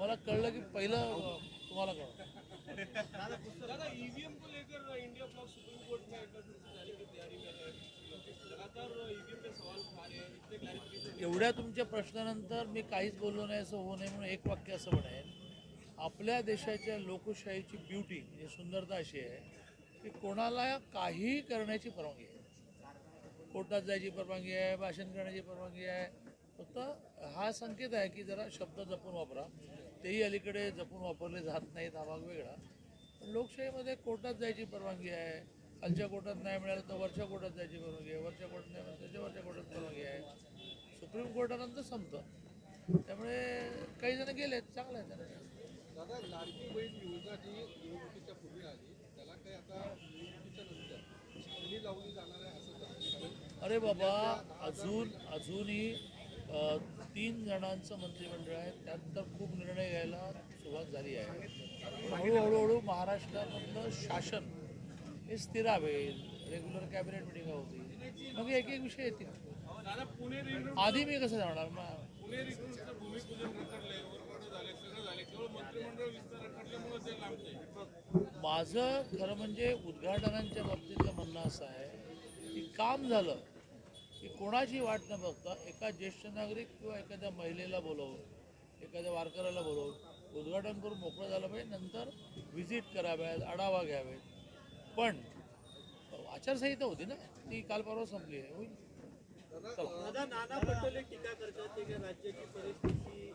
मला कळलं की पहिलं तुम्हाला कळलं. दादा ईवीएम को लेकर इंडिया ब्लॉक सुप्रीम कोर्ट में एकत्रित जाने की तैयारी में है? लगातार ईवीएम पे सवाल उठा रहे हैं इतने क्लैरिफिकेशन एवढ्या तुमच्या प्रश्नानंतर मी काहीच बोललो नाही असं होऊ नये म्हणून एक वाक्य असं म्हणेन आपल्या देशाच्या लोकशाहीची ब्युटी म्हणजे सुंदरता अशी आहे की कोणाला काहीही करण्याची परवानगी आहे. कोर्टात जायची परवानगी आहे भाषण करण्याची परवानगी आहे. फक्त हा संकेत आहे की जरा शब्द जपून वापरा. तेही अलीकडे जपून वापरले जात नाहीत हा भाग वेगळा. पण लोकशाहीमध्ये कोर्टात जायची परवानगी आहे. खालच्या कोर्टात नाही मिळालं तर वरच्या कोर्टात जायची परवानगी आहे. वरच्या कोर्टात नाही मिळालं त्याच्या वरच्या कोर्टात परवानगी आहे. सुप्रीम कोर्टानंतर संपतं. त्यामुळे काही जण गेलेत चांगलं आहे त्यांना. दादा लाडकी बहीण योजना जी निवडणुकीच्या पूर्वी आली त्याला काही आता निवडणुकीच्या नंतर छाननी लावली जाणार आहे असं. अरे बाबा अजून अजूनही तीन जणांचं मंत्रिमंडळ आहे त्यात तर खूप निर्णय घ्यायला सुरुवात झाली आहे. पण हळूहळू महाराष्ट्रामधलं शासन हे स्थिरावे रेग्युलर कॅबिनेट मिटिंग होती मग एक एक विषय येतील. आधी मी कसं जाणार? मग माझं खरं म्हणजे उद्घाटनांच्या बाबतीतलं म्हणणं असं आहे की काम झालं की कोणाची वाट न बघता एका ज्येष्ठ नागरिक किंवा एखाद्या महिलेला बोलवून एखाद्या वारकऱ्याला बोलवून उद्घाटन करून मोकळं झालं पाहिजे नंतर व्हिजिट कराव्यात आढावा घ्यावेत. पण आचारसंहिता होती ना ती काल परवा संपली आहे. होईल. नाना पटोले टीका करतात राज्याची परिस्थिती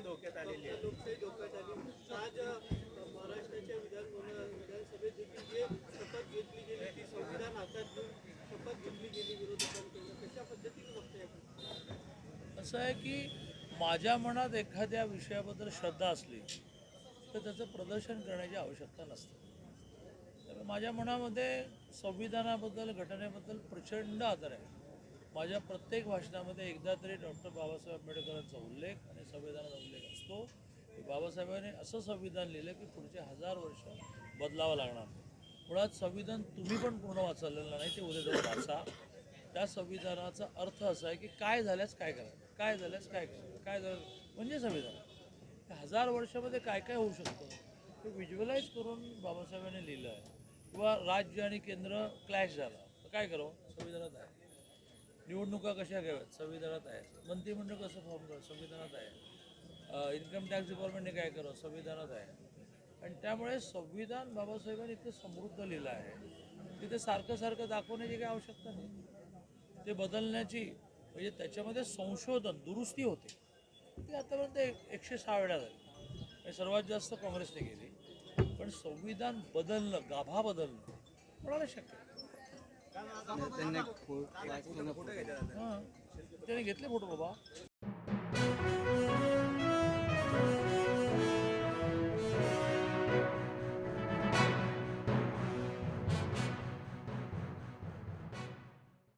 धोक्यात आलेली आहे असं आहे की माझ्या मनात एखाद्या विषयाबद्दल श्रद्धा असली तर त्याचं प्रदर्शन करण्याची आवश्यकता नसते. तर माझ्या मनामध्ये संविधानाबद्दल घटनेबद्दल प्रचंड आदर आहे. माझ्या प्रत्येक भाषणामध्ये एकदा तरी डॉक्टर बाबासाहेब आंबेडकरांचा उल्लेख आणि संविधानाचा उल्लेख असतो. की बाबासाहेबांनी असं संविधान लिहिलं की पुढचे हजार वर्ष बदलावं लागणार मुळात संविधान तुम्ही पण पूर्ण वाचलेलं नाही ते उद्या जाऊन वाचा. त्या संविधानाचा अर्थ असा आहे की काय झाल्यास काय करायचं काय झाल्यास काय करायचं काय झालं म्हणजे संविधान. हजार वर्षामध्ये काय काय होऊ शकतं? ते व्हिज्युअलाइज करून बाबासाहेबांनी लिहिलं आहे. किंवा राज्य आणि केंद्र क्लॅश झाला. तर काय करावं? संविधानात आहे. निवडणुका कशा घ्याव्यात? संविधानात आहे मंत्रिमंडळ कसं फॉर्म करावं? संविधानात आहे. इन्कम टॅक्स डिपार्टमेंटने काय करावं? संविधानात आहे. आणि त्यामुळे संविधान बाबासाहेबांनी इतकं समृद्ध लिहिलं आहे. तिथे सारखं सारखं दाखवण्याची काही आवश्यकता नाही. ते बदलण्याची म्हणजे त्याच्यामध्ये संशोधन दुरुस्ती होते. ती आतापर्यंत एक- एकशे सहा वेळा झाली. सर्वात जास्त काँग्रेसने केली. पण संविधान बदलणं गाभा बदलणं कोणाला शक्य? त्याने घेतले फोटो बाबा.